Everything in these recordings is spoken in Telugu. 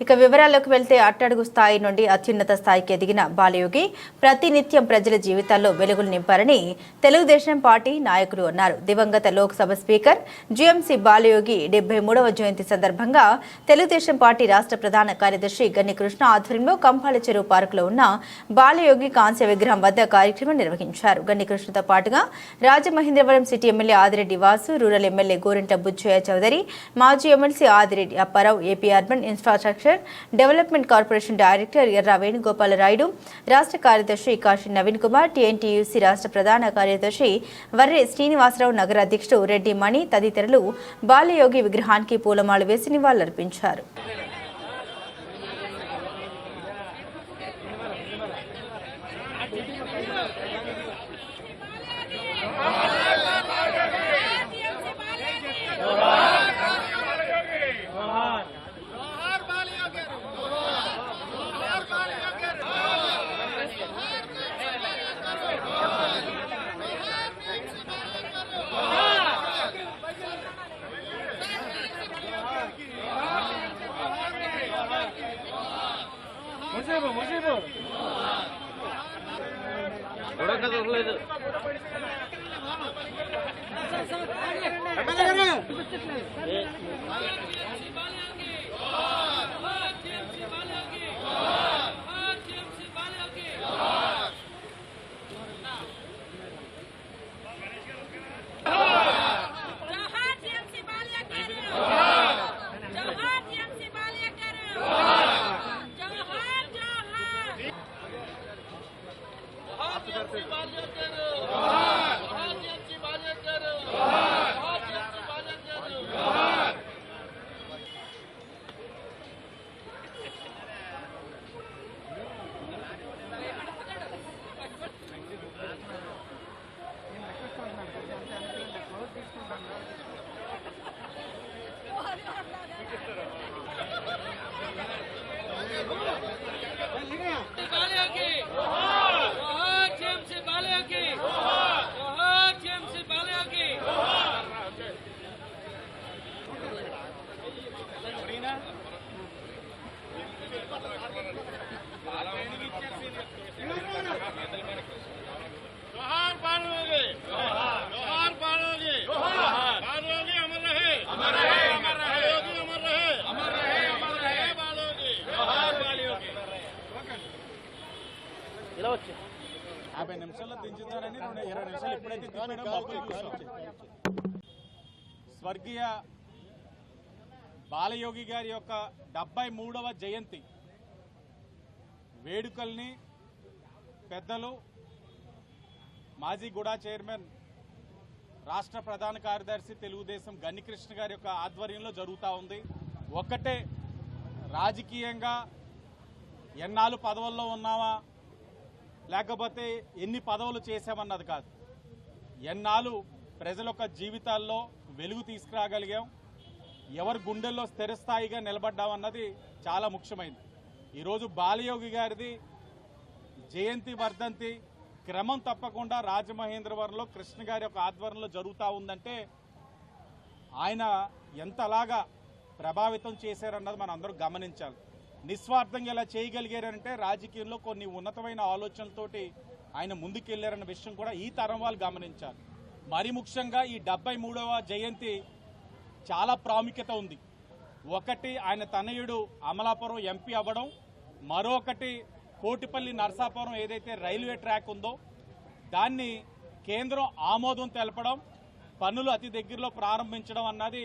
ఇక వివరాల్లోకి వెళ్తే అట్టడుగు స్థాయి నుండి అత్యున్నత స్థాయికి ఎదిగిన బాలయోగి ప్రతినిత్యం ప్రజల జీవితాల్లో వెలుగులు నింపారని తెలుగుదేశం పార్టీ నాయకులు అన్నారు. దివంగత లోక్సభ స్పీకర్ జీఎంసీ బాలయోగి డెబ్బై మూడవ జయంతి సందర్భంగా తెలుగుదేశం పార్టీ రాష్ట్ర ప్రధాన కార్యదర్శి గన్ని కృష్ణ ఆధ్వర్యంలో కంపాల చెరువు పార్కులో ఉన్న బాలయోగి కాంస్య విగ్రహం వద్ద కార్యక్రమం నిర్వహించారు. గన్ని కృష్ణతో పాటుగా Rajamahendravaram city MLA Adireddy Vasu rural MLA Gorantla Butchaiah Chowdary మాజీ MLC Adireddy Apparao AP urban infrastructure development corporation director Erra Venugopalarayudu రాష్ట్ర కార్యదర్శి కాశీ నవీన్ కుమార్ టీఎన్టీయూసీ రాష్ట్ర ప్రధాన కార్యదర్శి వర్రే శ్రీనివాసరావు నగర అధ్యక్షుడు రెడ్డి మణి తదితరులు బాలయోగి విగ్రహానికి పూలమాల వేసి నివాళులర్పించారు. ముసేపు ముసేపు చూడక్కర్లేదు జోహార్ బాలయోగి నిమిషాల్లో దించుతారని రెండు ఇరవై నిమిషాలు ఎప్పుడైతే. స్వర్గీయ బాలయోగి గారి యొక్క డెబ్బై మూడవ జయంతి. వేడుకల్ని పెద్దలు మాజీ గుడా చైర్మన్ రాష్ట్ర ప్రధాన కార్యదర్శి తెలుగుదేశం గన్నికృష్ణ గారి యొక్క ఆధ్వర్యంలో జరుగుతూ ఉంది. ఒక్కటే రాజకీయంగా ఎన్నాళ్ళు పదవుల్లో ఉన్నావా? లేకపోతే ఎన్ని పదవులు చేసామన్నది కాదు. ఎన్నాళ్ళు ప్రజల యొక్క జీవితాల్లో వెలుగు తీసుకురాగలిగాం ఎవరి గుండెల్లో స్థిరస్థాయిగా నిలబడ్డామన్నది చాలా ముఖ్యమైనది ఈరోజు బాలయోగి గారిది జయంతి వర్ధంతి క్రమం తప్పకుండా రాజమహేంద్రవరంలో కృష్ణ గారి యొక్క ఆధ్వర్యంలో జరుగుతూ ఉందంటే ఆయన ఎంతలాగా ప్రభావితం చేశారన్నది మనం అందరూ గమనించాలి. నిస్వార్థంగా ఇలా చేయగలిగారంటే రాజకీయంలో కొన్ని ఉన్నతమైన ఆలోచనలతోటి ఆయన ముందుకెళ్ళారన్న విషయం కూడా ఈ తరం వాళ్ళు గమనించారు మరి ముఖ్యంగా ఈ డెబ్బై మూడవ జయంతి చాలా ప్రాముఖ్యత ఉంది. ఒకటి ఆయన తనయుడు అమలాపురం ఎంపీ అవ్వడం. మరొకటి కోటిపల్లి నర్సాపురం ఏదైతే రైల్వే ట్రాక్ ఉందో దాన్ని కేంద్రం ఆమోదం తెలపడం పనులు అతి దగ్గరలో ప్రారంభించడం అన్నది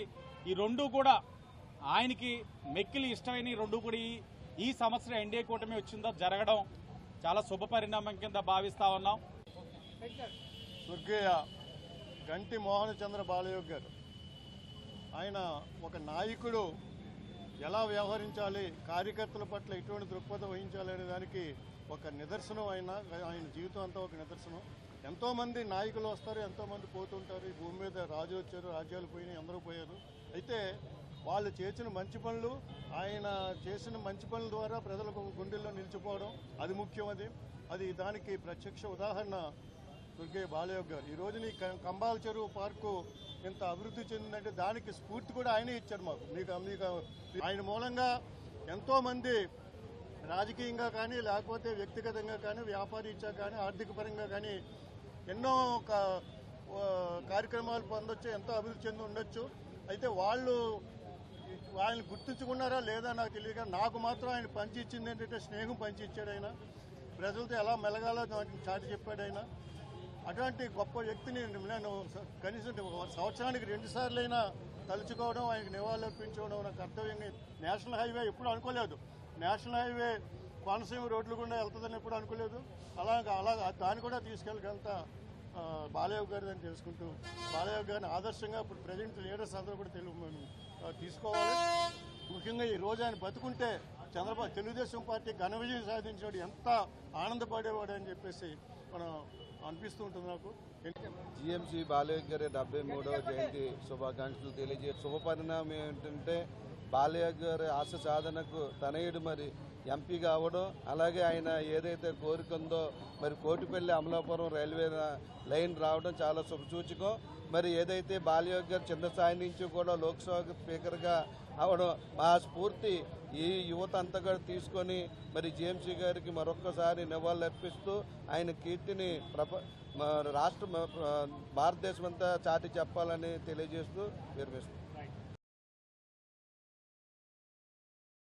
ఈ రెండు కూడా ఆయనకి మెక్కిలి ఇష్టమైన రెండు కూడా ఈ- ఈ సంవత్సరం ఎన్డీఏ కూటమి వచ్చిందో జరగడం చాలా శుభ పరిణామం కింద భావిస్తా ఉన్నాం. స్వర్గీయ గంటి మోహన చంద్ర బాలయోగ్ గారు ఆయన ఒక నాయకుడు ఎలా వ్యవహరించాలి కార్యకర్తల పట్ల ఎటువంటి దృక్పథం వహించాలి అనే దానికి ఒక నిదర్శనం ఆయన ఆయన జీవితం అంతా ఒక నిదర్శనం. ఎంతోమంది నాయకులు వస్తారు ఎంతోమంది పోతుంటారు ఈ భూమి మీద రాజు వచ్చారు రాజ్యాలు పోయినాయి అందరూ పోయారు. అయితే వాళ్ళు చేసిన మంచి పనులు ఆయన చేసిన మంచి పనుల ద్వారా ప్రజలకు గుండెల్లో నిలిచిపోవడం అది ముఖ్యం అది. అది దానికి ప్రత్యక్ష ఉదాహరణ దుర్గే బాలయోగ్ గారు. ఈ రోజున ఈ కంబాల చెరువు పార్కు ఇంత అభివృద్ధి చెందిందంటే దానికి స్ఫూర్తి కూడా ఆయనే ఇచ్చారు మాకు. మీకు మీకు ఆయన మూలంగా ఎంతోమంది రాజకీయంగా కానీ లేకపోతే వ్యక్తిగతంగా కానీ వ్యాపారీత్యా కానీ ఆర్థిక పరంగా కానీ ఎన్నో కా- కార్యక్రమాలు పొందొచ్చు ఎంతో అభివృద్ధి చెంది ఉండొచ్చు. అయితే వాళ్ళు ఆయన గుర్తుంచుకున్నారా లేదా నాకు తెలియదు కానీ నాకు మాత్రం ఆయన పంచి ఇచ్చింది ఏంటంటే స్నేహం పంచి ఇచ్చాడు ఆయన. ప్రజలతో ఎలా మెలగాలో వాటిని చాటి చెప్పాడు ఆయన. అటువంటి గొప్ప వ్యక్తిని నేను కనీసం సంవత్సరానికి రెండు సార్లైనా తలుచుకోవడం ఆయనకు నివాళులర్పించడం నా కర్తవ్యంగా నేషనల్ హైవే ఎప్పుడు అనుకోలేదు. నేషనల్ హైవే కోనసీమ రోడ్లు గుండా వెళ్తుందని ఎప్పుడు అనుకోలేదు. అలాగా అలాగా దాన్ని కూడా తీసుకెళ్ళగలంతా బాలయ్య గారు అని తెలుసుకుంటూ బాలయ్య గారిని ఆదర్శంగా ఇప్పుడు ప్రజెంట్ లీడర్స్ అందరూ కూడా తెలుగు మనం, తీసుకోవాలి. ముఖ్యంగా ఈ రోజు ఆయన బతుకుంటే చంద్రబాబు తెలుగుదేశం పార్టీ ఘన విజయం సాధించాడు ఎంత ఆనందపడేవాడు అని చెప్పేసి మనం అనిపిస్తూ ఉంటుంది నాకు. జిఎంసి బాలయ్య గారి డెబ్బై మూడవ జయంతి శుభాకాంక్షలు తెలియజే శుభ పరిణామం ఏంటంటే బాలయ్య గారి ఆశ సాధనకు తనయుడు మరి ఎంపీ కావడం అలాగే ఆయన ఏదైతే కోరిక ఉందో మరి కోటిపల్లి అమలాపురం రైల్వే లైన్ రావడం చాలా శుభసూచకం. మరి ఏదైతే బాలయ్య గారు చిన్న స్థాయి నుంచి కూడా లోక్సభ స్పీకర్గా అవడం మా స్ఫూర్తి. ఈ యువత అంతగా తీసుకొని మరి జిఎంసీ గారికి మరొక్కసారి నివాళులర్పిస్తూ ఆయన కీర్తిని ప్రప రాష్ట్ర భారతదేశం అంతా చాటి చెప్పాలని తెలియజేస్తూ విరమిస్తున్నాం